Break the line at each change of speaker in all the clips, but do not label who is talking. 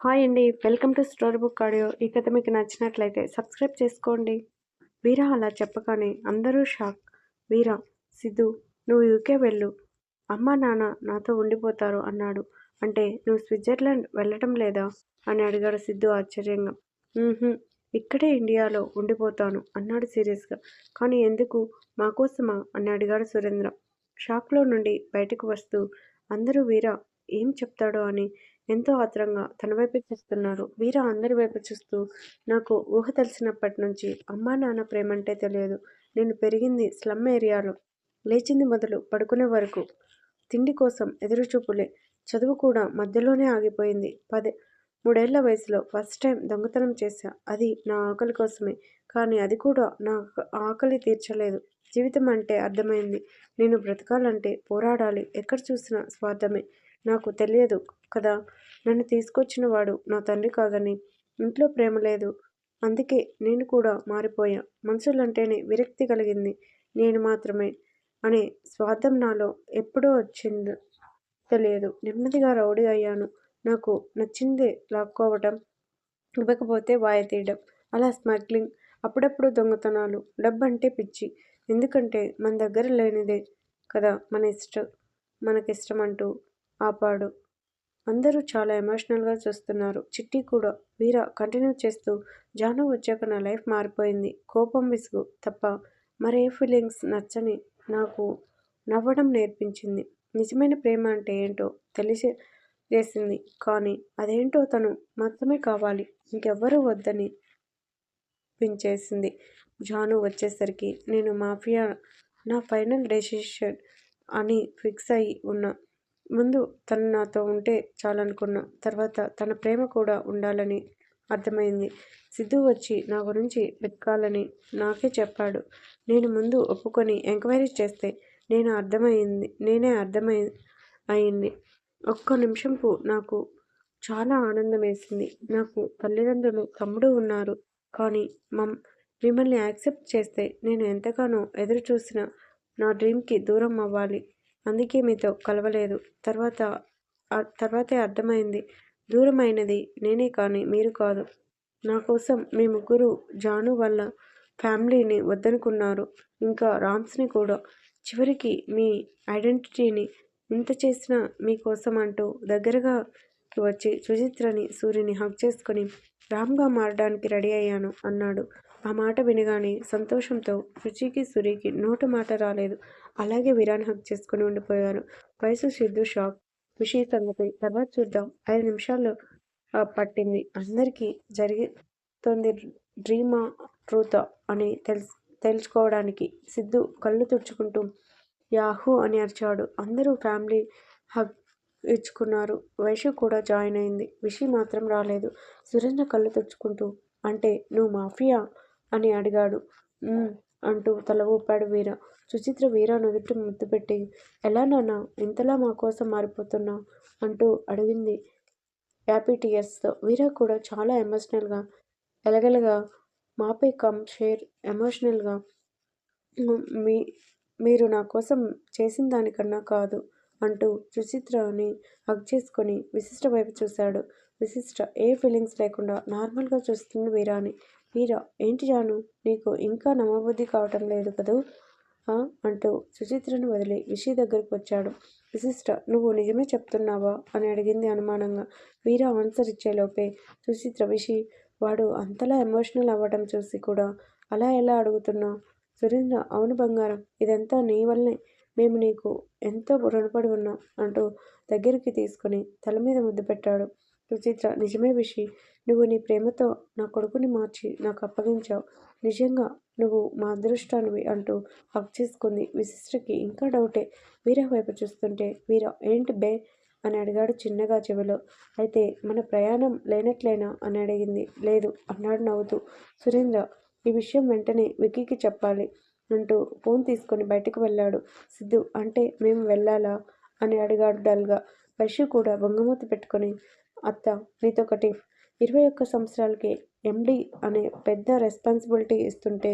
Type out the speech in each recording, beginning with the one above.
Hi అండి. Welcome to story book audio. ఈ కథ మీకు నచ్చినట్లయితే సబ్స్క్రైబ్ చేసుకోండి. వీరా అలా చెప్పగానే అందరూ షాక్. వీరా సిద్ధు నువ్వు యూకే వెళ్ళు. అమ్మా నాన్న నాతో ఉండిపోతారు అన్నాడు. అంటే నువ్వు స్విట్జర్లాండ్ వెళ్ళటం లేదా? అని అడిగాడు సిద్ధు ఆశ్చర్యంగా. ఇక్కడే ఇండియాలో ఉండిపోతాను అన్నాడు సీరియస్గా. కానీ ఎందుకు? మా కోసమా? అని అడిగాడు సురేంద్ర. షాక్లో నుండి బయటకు వస్తూ అందరూ వీరా ఏం చెప్తాడో అని ఎంతో ఆత్రంగా తన వైపు చూస్తున్నారు. వీర అందరి వైపు చూస్తూ నాకు ఊహ తెలిసినప్పటి నుంచి అమ్మా నాన్న ప్రేమంటే తెలియదు. నేను పెరిగింది స్లమ్ ఏరియాలో. లేచింది మొదలు పడుకునే వరకు తిండి కోసం ఎదురుచూపులే. చదువు కూడా మధ్యలోనే ఆగిపోయింది. పదే మూడేళ్ళ వయసులో ఫస్ట్ టైం దొంగతనం చేశా. అది నా ఆకలి కోసమే. కానీ అది కూడా నా ఆకలి తీర్చలేదు. జీవితం అంటే అర్థమైంది. నేను బ్రతకాలంటే పోరాడాలి. ఎక్కడ చూసినా స్వార్థమే. నాకు తెలియదు కదా. నన్ను తీసుకొచ్చిన వాడు నా తండ్రి కాదని. ఇంట్లో ప్రేమ లేదు. అందుకే నేను కూడా మారిపోయా. మనుషులంటేనే విరక్తి కలిగింది. నేను మాత్రమే అనే స్వార్థం నాలో ఎప్పుడో వచ్చింది. తెలియదు. నెమ్మదిగా రౌడీ అయ్యాను. నాకు నచ్చిందే లాక్కోవటం ఇవ్వకపోతే వాయ తీయడం అలా స్మగ్లింగ్ అప్పుడప్పుడు దొంగతనాలు డబ్బంటే పిచ్చి. ఎందుకంటే మన దగ్గర లేనిదే కదా మన ఇష్టం మనకిష్టం అంటూ ఆపాడు. అందరూ చాలా ఎమోషనల్గా చూస్తున్నారు. చిట్టి కూడా వీర కంటిన్యూ చేస్తూ జాను వచ్చాక నా లైఫ్ మారిపోయింది. కోపం విసుగు తప్ప మరే ఫీలింగ్స్ నచ్చని నాకు నవ్వడం నేర్పించింది. నిజమైన ప్రేమ అంటే ఏంటో తెలిసి చేసింది కానీ అదేంటో తను మాత్రమే కావాలి. ఇంకెవ్వరూ వద్దని పించేసింది జాను వచ్చేసరికి నేను మాఫియా నా ఫైనల్ డెసిషన్ అని ఫిక్స్ అయి ఉన్నా. ముందు తను నాతో ఉంటే చాలనుకున్నా తర్వాత తన ప్రేమ కూడా ఉండాలని అర్థమైంది. సిద్ధు వచ్చి నా గురించి వెతకాలని నాకే చెప్పాడు. నేను ముందు ఒప్పుకొని ఎంక్వైరీ చేస్తే నేను అర్థమైంది నేనే అర్థమై అయింది. ఒక్క నిమిషంపు నాకు చాలా ఆనందం వేసింది నాకు తల్లిదండ్రులు తమ్ముడు ఉన్నారు కానీ మమ్ మిమ్మల్ని యాక్సెప్ట్ చేస్తే నేను ఎంతగానో ఎదురు చూసిన నా డ్రీమ్కి దూరం అవ్వాలి. అందుకే మీతో కలవలేదు. తర్వాత తర్వాతే అర్థమైంది. దూరమైనది నేనే కానీ మీరు కాదు. నా కోసం మీ ముగ్గురు జాను వల్ల ఫ్యామిలీని వద్దనుకున్నారు. ఇంకా రామ్స్ని కూడా. చివరికి మీ ఐడెంటిటీని ఇంత చేసినా మీకోసం అంటూ దగ్గరగా వచ్చి సుచిత్రని సూర్యుని హక్ చేసుకొని రామ్గా మారడానికి రెడీ అయ్యాను అన్నాడు. ఆ మాట వినగానే సంతోషంతో రుచికి సురికి నోటు మాట రాలేదు. అలాగే విరాన్ హక్ చేసుకుని ఉండిపోయారు. వయసు సిద్ధు షాక్. విషయ సంగతి తర్వాత చూద్దాం. ఐదు నిమిషాలు పట్టింది. అందరికీ జరిగితుంది డ్రీమా ట్రూతా అని తెలుసు తెలుసుకోవడానికి సిద్ధు కళ్ళు తుడుచుకుంటూ యాహూ అని అరిచాడు. అందరూ ఫ్యామిలీ హక్ ఇచ్చుకున్నారు. వైషు కూడా జాయిన్ అయింది. విషి మాత్రం రాలేదు. సురేంద్ర కళ్ళు తుడుచుకుంటూ అంటే నువ్వు మాఫియా? అని అడిగాడు. అంటూ తల ఊపాడు వీర. సుచిత్ర వీర నుదుటి ముద్దు పెట్టి ఎలా నాన్న ఇంతలా మా కోసం మారిపోతున్నావు? అంటూ అడిగింది హ్యాపీ వీర కూడా చాలా ఎమోషనల్గా ఎలగలగా మాపై కమ్ షేర్ ఎమోషనల్గా మీ మీరు నా కోసం చేసిన దానికన్నా కాదు అంటూ సుచిత్రని హగ్ చేసుకొని విశిష్ట వైపు చూశాడు. విశిష్ట ఏ ఫీలింగ్స్ లేకుండా నార్మల్గా చూస్తుంది వీరాని. వీరా ఏంటి జాను? నీకు ఇంకా నమ్మబుద్ధి కావటం లేదు కదూ? అంటూ సుచిత్రను వదిలి విషి దగ్గరకు వచ్చాడు. విశిష్ట నువ్వు నిజమే చెప్తున్నావా? అని అడిగింది అనుమానంగా. వీరా ఆన్సర్ ఇచ్చేలోపే సుచిత్ర విషి వాడు అంతలా ఎమోషనల్ అవ్వడం చూసి కూడా అలా ఎలా అడుగుతున్నావు సురేంద్ర అవును బంగారం ఇదంతా నీ వల్లే. మేము నీకు ఎంతో రుణపడి ఉన్నాం అంటూ దగ్గరికి తీసుకుని తల మీద ముద్దు పెట్టాడు. సుచిత్ర నిజమే విషి నువ్వు నీ ప్రేమతో నా కొడుకుని మార్చి నాకు అప్పగించావు. నిజంగా నువ్వు మా అదృష్టానివి అంటూ హక్ చేసుకుంది విశిష్టకి ఇంకా డౌటే. వీర వైపు చూస్తుంటే వీర ఏంటి బే? అని అడిగాడు చిన్నగా చెవిలో. అయితే మన ప్రయాణం లేనట్లేనా? అని అడిగింది. లేదు అన్నాడు నవ్వుతూ. సురేంద్ర ఈ విషయం వెంటనే విక్కీకి చెప్పాలి అంటూ ఫోన్ తీసుకొని బయటకు వెళ్ళాడు. సిద్ధు అంటే మేము వెళ్ళాలా? అని అడిగాడు డల్గా. వైశ్యు కూడా బొంగమూత పెట్టుకొని అత్త నీతొకటి ఇరవై ఒక్క సంవత్సరాలకి ఎండి అనే పెద్ద రెస్పాన్సిబిలిటీ ఇస్తుంటే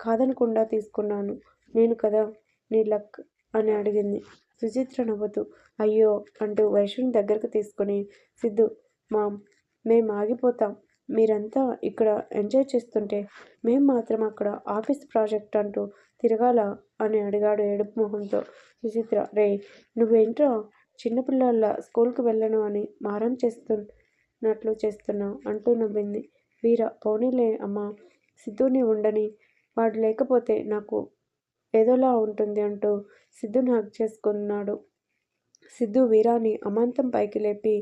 కాదనకుండా తీసుకున్నాను. నేను కదా నీ లక్ అని అడిగింది. సుచిత్ర నవ్వుతూ అయ్యో అంటూ వైష్ణుని దగ్గరకు తీసుకొని సిద్ధు మామ్ మేము ఆగిపోతాం. మీరంతా ఇక్కడ ఎంజాయ్ చేస్తుంటే మేం మాత్రం అక్కడ ఆఫీస్ ప్రాజెక్ట్ అంటూ తిరగాల అని అడిగాడు ఏడుపు మొహంతో. సుచిత్ర రే నువ్వేంట్రా చిన్నపిల్లల స్కూల్కి వెళ్ళను అని మారం చేస్తున్నట్లు చేస్తున్నావు అంటూ నవ్వింది. వీర పోనీలే అమ్మా సిద్ధుని ఉండని వాడు లేకపోతే నాకు ఏదోలా ఉంటుంది అంటూ సిద్ధుని హక్ చేసుకున్నాడు. సిద్ధు వీరాని అమాంతం పైకి లేపి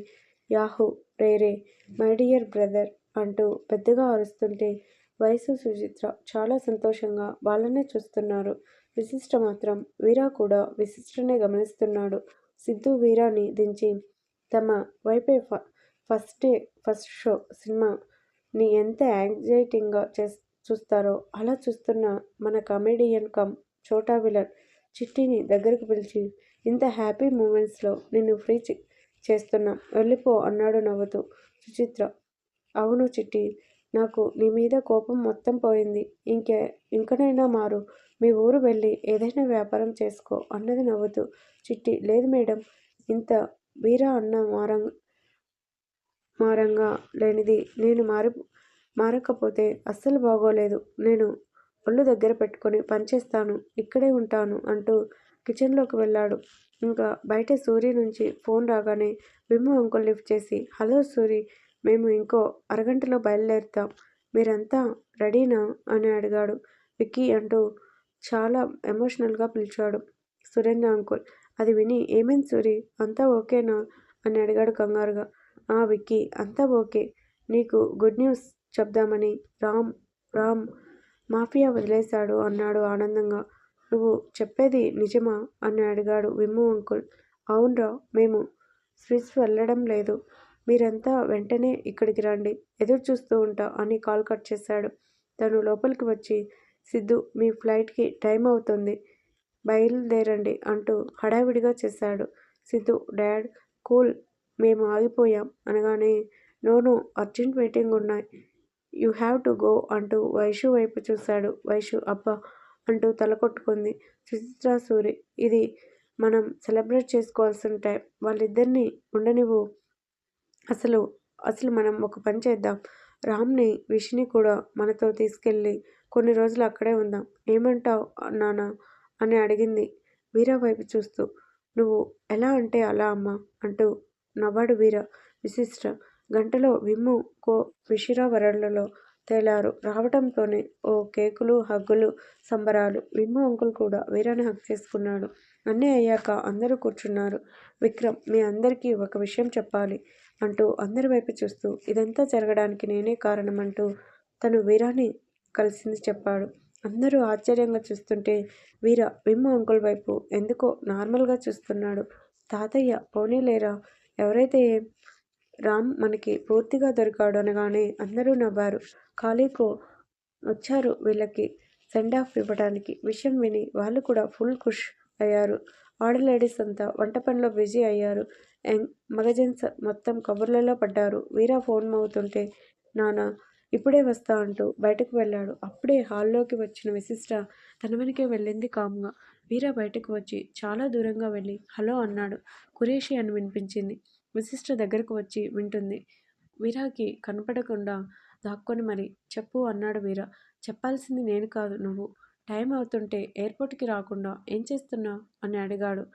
యాహూ రేరే మై డియర్ బ్రదర్ అంటూ పెద్దగా అరుస్తుంటే వయసు సుచిత్ర చాలా సంతోషంగా వాళ్ళనే చూస్తున్నారు. విశిష్ట మాత్రం వీరా కూడా విశిష్టనే గమనిస్తున్నాడు. సిద్ధు వీరాని దించి తమ వైపే ఫ ఫస్ట్ డే ఫస్ట్ షో సినిమాని ఎంత యాంగ్జైటింగ్గా చే చూస్తారో అలా చూస్తున్న మన కమెడియన్ కమ్ చోటా విలన్ చిట్టిని దగ్గరకు పిలిచి ఇంత హ్యాపీ మూమెంట్స్లో నిన్ను ఫ్రీ చేస్తున్నాం వెళ్ళిపో అన్నాడు నవ్వుతూ సుచిత్ర. అవును చిట్టి నాకు నీ మీద కోపం మొత్తం పోయింది. ఇంకే ఇంకనైనా మారు. మీ ఊరు వెళ్ళి ఏదైనా వ్యాపారం చేసుకో అన్నది నవ్వుతూ చిట్టి లేదు మేడం. ఇంత వీరా అన్న మారంగ మారంగా లేనిది నేను మారి మారకపోతే అస్సలు బాగోలేదు. నేను ఒళ్ళు దగ్గర పెట్టుకొని పనిచేస్తాను ఇక్కడే ఉంటాను అంటూ కిచెన్లోకి వెళ్ళాడు. ఇంకా బయట సూర్య నుంచి ఫోన్ రాగానే విమ్ము అంకుల్ లిఫ్ట్ చేసి హలో సూరి మేము ఇంకో అరగంటలో బయలుదేరుతాం. మీరంతా రెడీనా? అని అడిగాడు విక్కీ అంటూ చాలా ఎమోషనల్గా పిలిచాడు. సురేంద్ర అంకుల్ అది విని ఏమైంది సూరి? అంతా ఓకేనా? అని అడిగాడు కంగారుగా. ఆ విక్కీ అంతా ఓకే. నీకు గుడ్ న్యూస్ చెప్దామని. రామ్ రామ్ మాఫియా వదిలేశాడు అన్నాడు ఆనందంగా. నువ్వు చెప్పేది నిజమా? అని అడిగాడు విమ్ము అంకుల్. అవునరా మేము స్విస్ వెళ్ళడం లేదు. మీరంతా వెంటనే ఇక్కడికి రండి. ఎదురు చూస్తూ ఉంటా అని కాల్ కట్ చేశాడు. తను లోపలికి వచ్చి సిద్ధు మీ ఫ్లైట్కి టైం అవుతుంది. బయలుదేరండి అంటూ హడావిడిగా చేశాడు. సిద్ధు డాడ్ కూల్ మేము ఆగిపోయాం అనగానే నోను అర్జెంట్ మీటింగ్ ఉన్నాయి. యూ హ్యావ్ టు గో అంటూ వైషు వైపు చూశాడు. వైషు అబ్బా అంటూ తల కొట్టుకుంది. సుచిత్ర సూరి ఇది మనం సెలబ్రేట్ చేసుకోవాల్సిన టైం. వాళ్ళిద్దరినీ ఉండనివ్వు. అసలు అసలు మనం ఒక పని చేద్దాం. రామ్ని విషిని కూడా మనతో తీసుకెళ్ళి కొన్ని రోజులు అక్కడే ఉందాం. ఏమంటావు నానా అని అడిగింది వీర వైపు చూస్తూ. నువ్వు ఎలా అంటే అలా అమ్మా అంటూ నవ్వాడు వీర. విశిష్ట గంటలో విమ్ము కో విషిరా వరళ్ళలో తేలారు. రావడంతోనే ఓ కేకులు హగ్గులు సంబరాలు. విమ్ము అంకుల్ కూడా వీరాని హక్ చేసుకున్నాడు. అన్నీ అయ్యాక అందరూ కూర్చున్నారు. విక్రమ్ మీ అందరికీ ఒక విషయం చెప్పాలి అంటూ అందరి వైపు చూస్తూ ఇదంతా జరగడానికి నేనే కారణం అంటూ తను వీరాని కలిసింది చెప్పాడు. అందరూ ఆశ్చర్యంగా చూస్తుంటే వీర విమ్మ అంకుల్ వైపు ఎందుకో నార్మల్గా చూస్తున్నాడు. తాతయ్య పోనీలేరా ఎవరైతే రామ్ మనకి పూర్తిగా దొరికాడు అనగానే అందరూ నవ్వారు. ఖాళీకో వచ్చారు వీళ్ళకి సెండ్ ఆఫ్ ఇవ్వడానికి. విషయం విని వాళ్ళు కూడా ఫుల్ ఖుష్ అయ్యారు. ఆడ లేడీస్ అంతా వంట పనిలో బిజీ అయ్యారు. మగజెన్స్ మొత్తం కబుర్లలో పడ్డారు. వీరా ఫోన్ మోగుతుంటే నాన్న ఇప్పుడే వస్తా అంటూ బయటకు వెళ్ళాడు. అప్పుడే హాల్లోకి వచ్చిన విశిష్ట తన వెనకే వెళ్ళింది కామ్గా. వీర బయటకు వచ్చి చాలా దూరంగా వెళ్ళి హలో అన్నాడు. కురేషి అని వినిపించింది. విశిష్ట దగ్గరకు వచ్చి వింటుంది. వీరాకి కనపడకుండా దాక్కొని మరి చెప్పు అన్నాడు వీర. చెప్పాల్సింది నేను కాదు నువ్వు. టైం అవుతుంటే ఎయిర్పోర్ట్కి రాకుండా ఏం చేస్తున్నావు? అని అడిగాడు.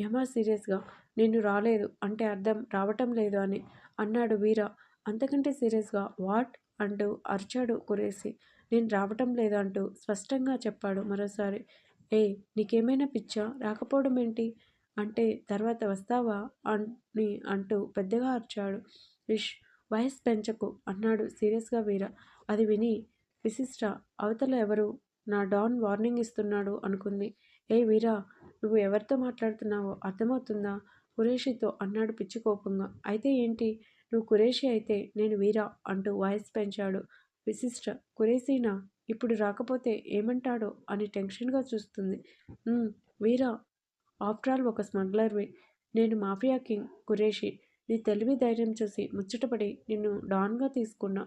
యమా సీరియస్గా నేను రాలేదు అంటే అర్థం రావటం లేదు అని అన్నాడు వీర. అంతకంటే సీరియస్గా వాట్? అంటూ అరిచాడు కురేసి. నేను రావటం లేదు అంటూ స్పష్టంగా చెప్పాడు మరోసారి. ఏ నీకేమైనా పిచ్చా? రాకపోవడం ఏంటి? అంటే తర్వాత వస్తావా? అని అంటూ పెద్దగా అరిచాడు. విష్ వయస్ పెంచకు అన్నాడు సీరియస్గా వీర. అది విని విశిష్ట అవతల ఎవరు నా డాన్ వార్నింగ్ ఇస్తున్నాడు అనుకుంది. ఏ వీరా నువ్వు ఎవరితో మాట్లాడుతున్నావో అర్థమవుతుందా? కురేషితో అన్నాడు పిచ్చి కోపంగా. అయితే ఏంటి? నువ్వు కురేషి అయితే నేను వీరా అంటూ వాయిస్ పెంచాడు. విశిష్ట కురేసీనా ఇప్పుడు రాకపోతే ఏమంటాడో అని టెన్షన్గా చూస్తుంది. వీరా ఆఫ్టర్ ఆల్ ఒక స్మగ్లర్వి. నేను మాఫియా కింగ్ కురేషి. నీ తెలివి ధైర్యం చూసి ముచ్చటపడి నిన్ను డాన్గా తీసుకున్నా.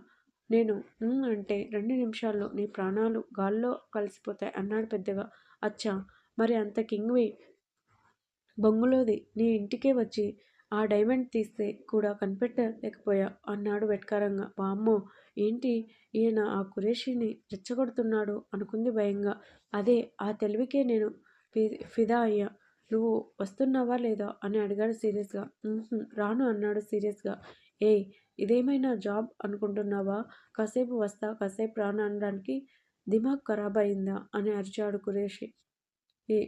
నేను అంటే రెండు నిమిషాల్లో నీ ప్రాణాలు గాల్లో కలిసిపోతాయి అన్నాడు పెద్దగా. అచ్చా! మరి అంత కింగ్వి బొంగులోది నీ ఇంటికే వచ్చి ఆ డైమండ్ తీస్తే కూడా కనిపెట్టలేకపోయా అన్నాడు వెట్కారంగా. వామ్మో! ఏంటి? ఈయన ఆ కురేషిని రెచ్చగొడుతున్నాడు అనుకుంది భయంగా. అదే ఆ తెలివికే నేను ఫి- ఫిదా అయ్యా. నువ్వు వస్తున్నావా లేదా? అని అడిగాడు సీరియస్గా. రాను అన్నాడు సీరియస్గా. ఏయ్ ఇదేమైనా జాబ్ అనుకుంటున్నావా? కాసేపు వస్తా కాసేపు రాను అనడానికి దిమాగ్ ఖరాబ్ అయిందా? అని అరిచాడు కురేషి. ఏ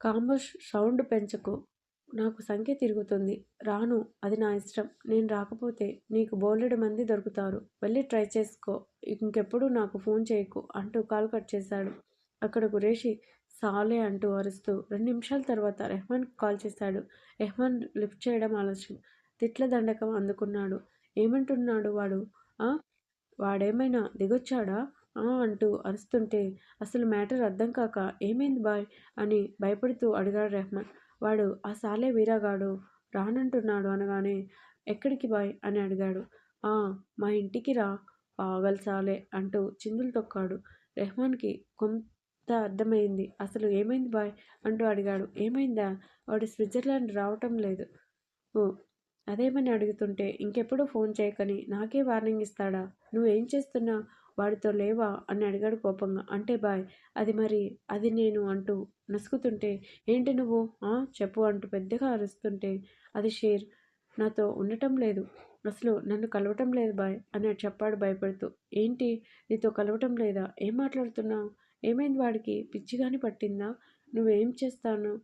కాంబోష్ సౌండ్ పెంచకు. నాకు సంఖ్య తిరుగుతుంది. రాను అది నా ఇష్టం. నేను రాకపోతే నీకు బోలెడు మంది దొరుకుతారు. వెళ్ళి ట్రై చేసుకో. ఇంకెప్పుడు నాకు ఫోన్ చేయకు అంటూ కాల్ కట్ చేశాడు. అక్కడ కురేషి సాలే అంటూ అరుస్తూ రెండు నిమిషాల తర్వాత రెహమాన్కి కాల్ చేశాడు. రెహమాన్ లిఫ్ట్ చేయడం ఆలస్యం. తిట్ల దండకం అందుకున్నాడు. ఏమంటున్నాడు వాడు? ఆ? వాడేమైనా దిగొచ్చాడా? ఆ అంటూ అరుస్తుంటే అసలు మ్యాటర్ అర్థం కాక ఏమైంది బాయ్? అని భయపడుతూ అడిగాడు రెహమాన్. వాడు ఆ సాలే వీరాగాడు రానంటున్నాడు అనగానే ఎక్కడికి బాయ్? అని అడిగాడు. ఆ మా ఇంటికి రా పాగల్ సాలే అంటూ చిందులు తొక్కాడు. రెహమాన్కి కొంత అర్థమైంది. అసలు ఏమైంది బాయ్? అంటూ అడిగాడు. ఏమైందా? వాడు స్విట్జర్లాండ్ రావటం లేదు. ఓ అదేమని అడుగుతుంటే ఇంకెప్పుడు ఫోన్ చేయకని నాకే వార్నింగ్ ఇస్తాడా? నువ్వేం చేస్తున్నా? వాడితో లేవా? అని అడిగాడు కోపంగా. అంటే బాయ్ అది మరి అది నేను అంటూ నసుకుతుంటే ఏంటి నువ్వు? "ఆ, చెప్పు అంటూ పెద్దగా అరుస్తుంటే అది షేర్ నాతో ఉండటం లేదు. అసలు నన్ను కలవటం లేదు బాయ్ అని చెప్పాడు భయపడుతూ. ఏంటి? నీతో కలవటం లేదా? ఏం మాట్లాడుతున్నావు? ఏమైంది వాడికి? పిచ్చిగాని పట్టిందా? నువ్వేం చేస్తాను?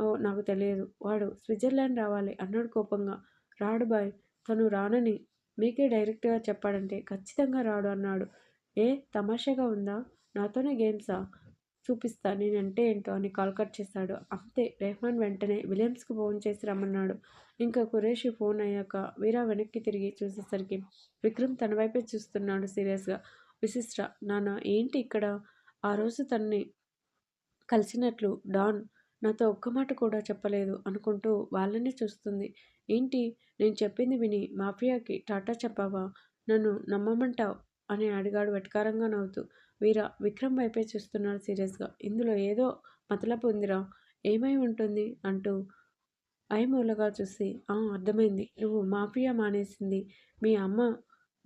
ఓ నాకు తెలియదు. వాడు స్విట్జర్లాండ్ రావాలి అన్నాడు కోపంగా. రాడు బాయ్ తను రానని మీకే డైరెక్ట్గా చెప్పాడంటే ఖచ్చితంగా రాడు అన్నాడు. ఏ తమాషాగా ఉందా? నాతోనే గేమ్సా? చూపిస్తా నేనంటే ఏంటో అని కాల్ కట్ చేశాడు అంతే రెహమాన్ వెంటనే విలియమ్స్కు ఫోన్ చేసి రమ్మన్నాడు. ఇంకా కురేషి ఫోన్ అయ్యాక వీరా వెనక్కి తిరిగి చూసేసరికి విక్రమ్ తన వైపే చూస్తున్నాడు సీరియస్గా. విశిష్ట నాన్న ఏంటి ఇక్కడ? ఆ రోజు తన్ని కలిసినట్లు డాన్ నాతో ఒక్క మాట కూడా చెప్పలేదు అనుకుంటూ వాళ్ళనే చూస్తుంది. ఏంటి? నేను చెప్పింది విని మాఫియాకి టాటా చెప్పావా? నన్ను నమ్మమంటావు? అని అడిగాడు వెటకారంగా నవ్వుతూ. వీర విక్రమ్ వైపే చూస్తున్నాడు సీరియస్గా. ఇందులో ఏదో మతలపు ఉందిరా. ఏమై ఉంటుంది? అంటూ ఐమూలగా చూసి ఆ అర్థమైంది. నువ్వు మాఫియా మానేసింది. మీ అమ్మ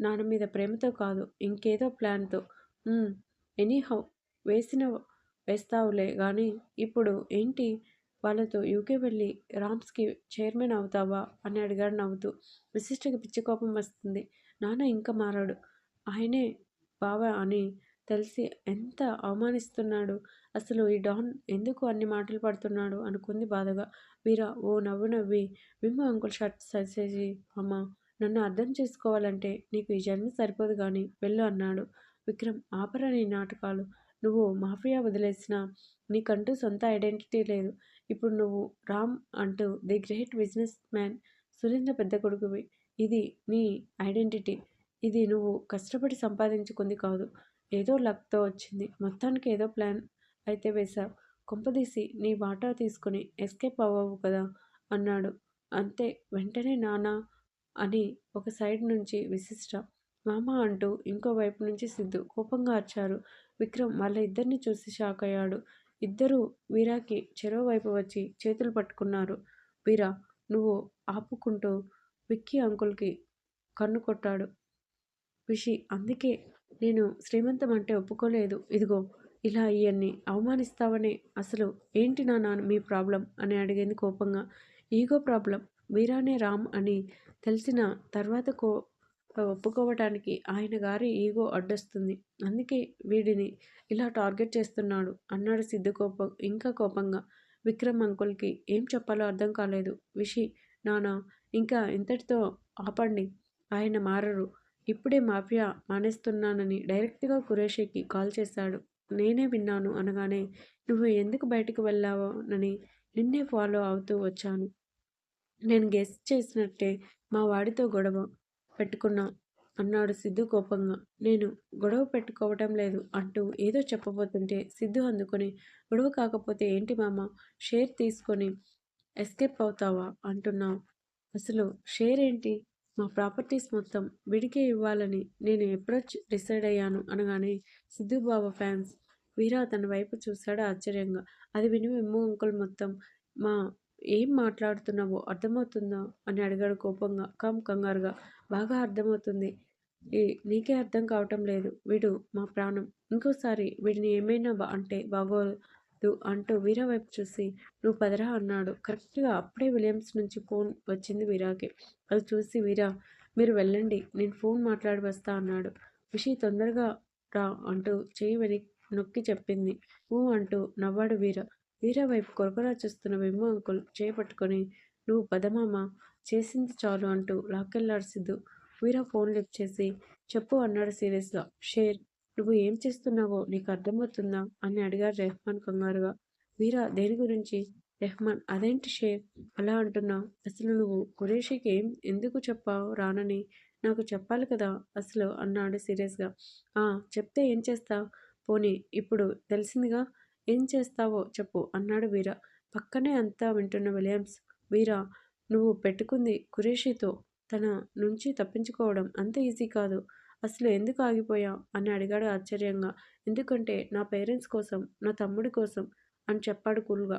నాన్న మీద ప్రేమతో కాదు ఇంకేదో ప్లాన్తో. ఎనీహౌ వేసిన వేస్తావులే. కానీ ఇప్పుడు ఏంటి? వాళ్ళతో యూకే వెళ్ళి రామ్స్కి చైర్మన్ అవుతావా? అని అడిగాడు నవ్వుతూ. విశిష్టకి పిచ్చి కోపం వస్తుంది. నాన్న ఇంకా మారాడు. ఆయనే బావా అని తెలిసి ఎంత అవమానిస్తున్నాడు. అసలు ఈ డాన్ ఎందుకు అన్ని మాటలు పడుతున్నాడు? అనుకుంది బాధగా. వీరా ఓ నవ్వు నవ్వి విమ్మ అంకుల్ షర్ట్ సరిచేసి అమ్మ నన్ను అర్థం చేసుకోవాలంటే నీకు ఈ జన్మ సరిపోదు కానీ వెళ్ళు అన్నాడు. విక్రమ్ ఆపరా నీ నాటకాలు. నువ్వు మాఫియా వదిలేసినా నీకంటూ సొంత ఐడెంటిటీ లేదు. ఇప్పుడు నువ్వు రామ్ అంటూ the great businessman Surendra పెద్ద కొడుకువి. ఇది నీ ఐడెంటిటీ. ఇది నువ్వు కష్టపడి సంపాదించుకుంది కాదు. ఏదో లక్తో వచ్చింది. మొత్తానికి ఏదో ప్లాన్ అయితే వేశావు. కొంపదీసి నీ వాటా తీసుకుని ఎస్కేప్ అవ్వవు కదా అన్నాడు. అంతే. వెంటనే నానా అని ఒక సైడ్ నుంచి విశిష్ట మామ అంటూ ఇంకో వైపు నుంచి సిద్ధు కోపంగా అర్చారు. విక్రమ్ వాళ్ళ ఇద్దరిని చూసి షాక్ అయ్యాడు ఇద్దరూ వీరాకి చెరో వైపు వచ్చి చేతులు పట్టుకున్నారు. వీరా నువ్వు ఆపుకుంటూ విక్కీ అంకుల్కి కన్ను కొట్టాడు. విషి అందుకే నేను శ్రీమంతం అంటే ఒప్పుకోలేదు. ఇదిగో ఇలా ఇవన్నీ అవమానిస్తావనే అసలు ఏంటి నాన్న మీ ప్రాబ్లం? అని అడిగింది కోపంగా. ఈగో ప్రాబ్లం వీరానే రామ్ అని తెలిసిన తర్వాత కో ఒప్పుకోవటానికి ఆయన గారి ఈగో అడ్డొస్తుంది. అందుకే వీడిని ఇలా టార్గెట్ చేస్తున్నాడు అన్నాడు సిద్ధు కోపం ఇంకా కోపంగా. విక్రమ్ అంకుల్కి ఏం చెప్పాలో అర్థం కాలేదు. విషి నానా ఇంకా ఇంతటితో ఆపండి. ఆయన మారరు. ఇప్పుడే మాఫియా మానేస్తున్నానని డైరెక్ట్గా కురేషికి కాల్ చేశాడు. నేనే విన్నాను అనగానే నువ్వు ఎందుకు బయటకు వెళ్ళావోనని నిన్నే ఫాలో అవుతూ వచ్చాను. నేను గెస్ట్ చేసినట్టే మా వాడితో గొడవ. పెట్టుకున్నా. అన్నాడు సిద్ధు కోపంగా. నేను గొడవ పెట్టుకోవటం లేదు అంటూ ఏదో చెప్పబోతుంటే సిద్ధు అందుకొని గొడవ కాకపోతే ఏంటి మామ? షేర్ తీసుకొని ఎస్కేప్ అవుతావా? అంటున్నావు. అసలు షేర్ ఏంటి? మా ప్రాపర్టీస్ మొత్తం విడికే ఇవ్వాలని నేను ఎప్పుడో డిసైడ్ అయ్యాను అనగానే సిద్ధుబాబా ఫ్యాన్స్ వీరా తన వైపు చూశాడు ఆశ్చర్యంగా. అది విని మేము అంకుల్ మొత్తం మా ఏం మాట్లాడుతున్నావో అర్థమవుతుందా? అని అడిగాడు కోపంగా. కమ్ కంగారుగా. బాగా అర్థమవుతుంది. నీకే అర్థం కావటం లేదు. వీడు మా ప్రాణం. ఇంకోసారి వీడిని ఏమైనా అంటే బాగోదు అంటూ వీరా వైపు చూసి నువ్వు పదరా అన్నాడు. కరెక్ట్గా అప్పుడే విలియమ్స్ నుంచి ఫోన్ వచ్చింది వీరాకి. అది చూసి వీరా మీరు వెళ్ళండి. నేను ఫోన్ మాట్లాడి వస్తా అన్నాడు. విషి తొందరగా రా అంటూ చేయి వెనక్కి నొక్కి చెప్పింది. ఊ అంటూ నవ్వాడు వీర. వీర వైపు కొరకరా చూస్తున్న వెమ్ము అంకుల్ చేపట్టుకొని నువ్వు పదమామ చేసింది చాలు అంటూ లాకెళ్ళాడు సిద్ధు. వీర ఫోన్ లిఫ్ట్ చేసి చెప్పు అన్నాడు సీరియస్గా. షేర్ నువ్వు ఏం చేస్తున్నావో నీకు అర్థమవుతుందా? అని అడిగారు రెహమాన్ కంగారుగా. వీరా దేని గురించి? రెహమాన్ అదేంటి షేర్? అలా అంటున్నావు. అసలు నువ్వు కురేషికి ఏం ఎందుకు చెప్పావు? రానని నాకు చెప్పాలి కదా అసలు అన్నాడు సీరియస్గా. చెప్తే ఏం చేస్తావు? పోనీ ఇప్పుడు తెలిసిందిగా ఏం చేస్తావో చెప్పు అన్నాడు వీర. పక్కనే అంతా వింటున్న విలియమ్స్ వీర నువ్వు పెట్టుకుంది కురేషితో తన నుంచి తప్పించుకోవడం అంత ఈజీ కాదు. అసలు ఎందుకు ఆగిపోయా అని అడిగాడు ఆశ్చర్యంగా. ఎందుకంటే నా పేరెంట్స్ కోసం నా తమ్ముడి కోసం అని చెప్పాడు కూల్గా.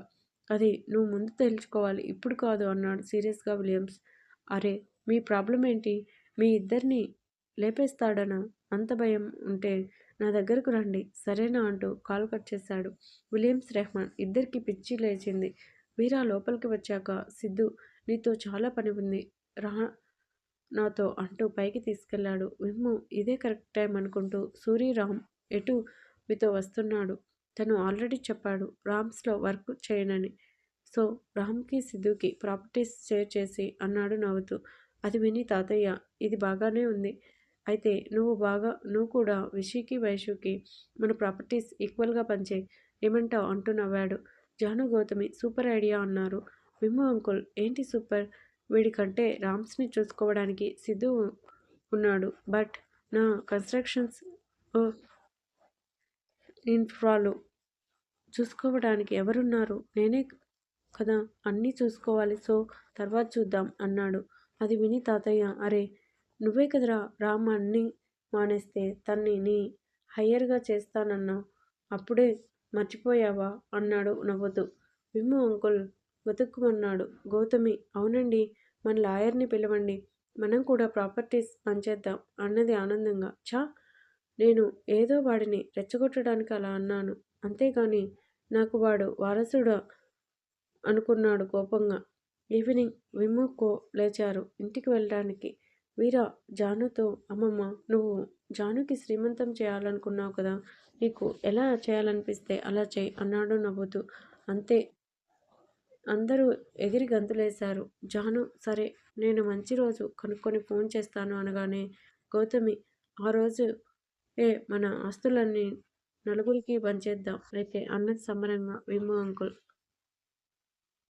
అది నువ్వు ముందు తెలుసుకోవాలి. ఇప్పుడు కాదు అన్నాడు సీరియస్గా విలియమ్స్. అరే మీ ప్రాబ్లం ఏంటి మీ ఇద్దరిని లేపేస్తాడనా? అంత భయం ఉంటే నా దగ్గరకు రండి. సరేనా అంటూ కాల్ కట్ చేశాడు. విలియమ్స్ రెహమాన్ ఇద్దరికి పిచ్చి లేచింది. వీరా లోపలికి వచ్చాక సిద్ధు నీతో చాలా పని ఉంది. రా నాతో అంటూ పైకి తీసుకెళ్ళాడు విమ్ము ఇదే కరెక్ట్ టైం అనుకుంటూ సూర్యరామ్ ఎటు మీతో వస్తున్నాడు? తను ఆల్రెడీ చెప్పాడు రామ్స్లో వర్క్ చేయనని. సో రామ్కి సిద్ధుకి ప్రాపర్టీస్ షేర్ చేసి అన్నాడు నవ్వుతూ. అది విని తాతయ్య ఇది బాగానే ఉంది. అయితే నువ్వు బాగా నువ్వు కూడా విషికి వైషుకి మన ప్రాపర్టీస్ ఈక్వల్గా పంచే ఏమంటావు? అంటూ నవ్వాడు. జాను గౌతమి సూపర్ ఐడియా అన్నారు. విమ్ము అంకుల్ ఏంటి సూపర్? వీడికంటే రామ్స్ని చూసుకోవడానికి సిద్ధు ఉన్నాడు. బట్ నా కన్స్ట్రక్షన్స్ ఇన్ఫ్రాలు చూసుకోవడానికి ఎవరున్నారు? నేనే కదా అన్నీ చూసుకోవాలి. సో తర్వాత చూద్దాం అన్నాడు. అది విని తాతయ్య అరే నువ్వే కదరా రామ్ మానేస్తే తన్ని నీ హయ్యర్గా చేస్తానన్నా. అప్పుడే మర్చిపోయావా అన్నాడు నవ్వుతూ. విమ్ము అంకుల్ బతుక్కుమన్నాడు గౌతమి అవునండి మన లాయర్ని పిలవండి. మనం కూడా ప్రాపర్టీస్ పనిచేద్దాం అన్నది ఆనందంగా. చా నేను ఏదో వాడిని రెచ్చగొట్టడానికి అలా అన్నాను. అంతేగాని నాకు వాడు వారసుడు అనుకున్నాడు కోపంగా. ఈవినింగ్ విమ్ముకో లేచారు. ఇంటికి వెళ్ళడానికి వీర జానుతో అమ్మమ్మ నువ్వు జానుకి శ్రీమంతం చేయాలనుకున్నావు కదా నీకు ఎలా చేయాలనిపిస్తే అలా చేయి అన్నాడు నవ్వుతూ. అంతే అందరూ ఎగిరి గంతులేశారు. జాను సరే నేను మంచి రోజు కనుక్కొని ఫోన్ చేస్తాను అనగానే గౌతమి ఆ రోజు ఏ మన ఆస్తులన్నీ నలుగురికి పంచేద్దాం అయితే అన్నది సంబరంగా విమ్ము అంకుల్.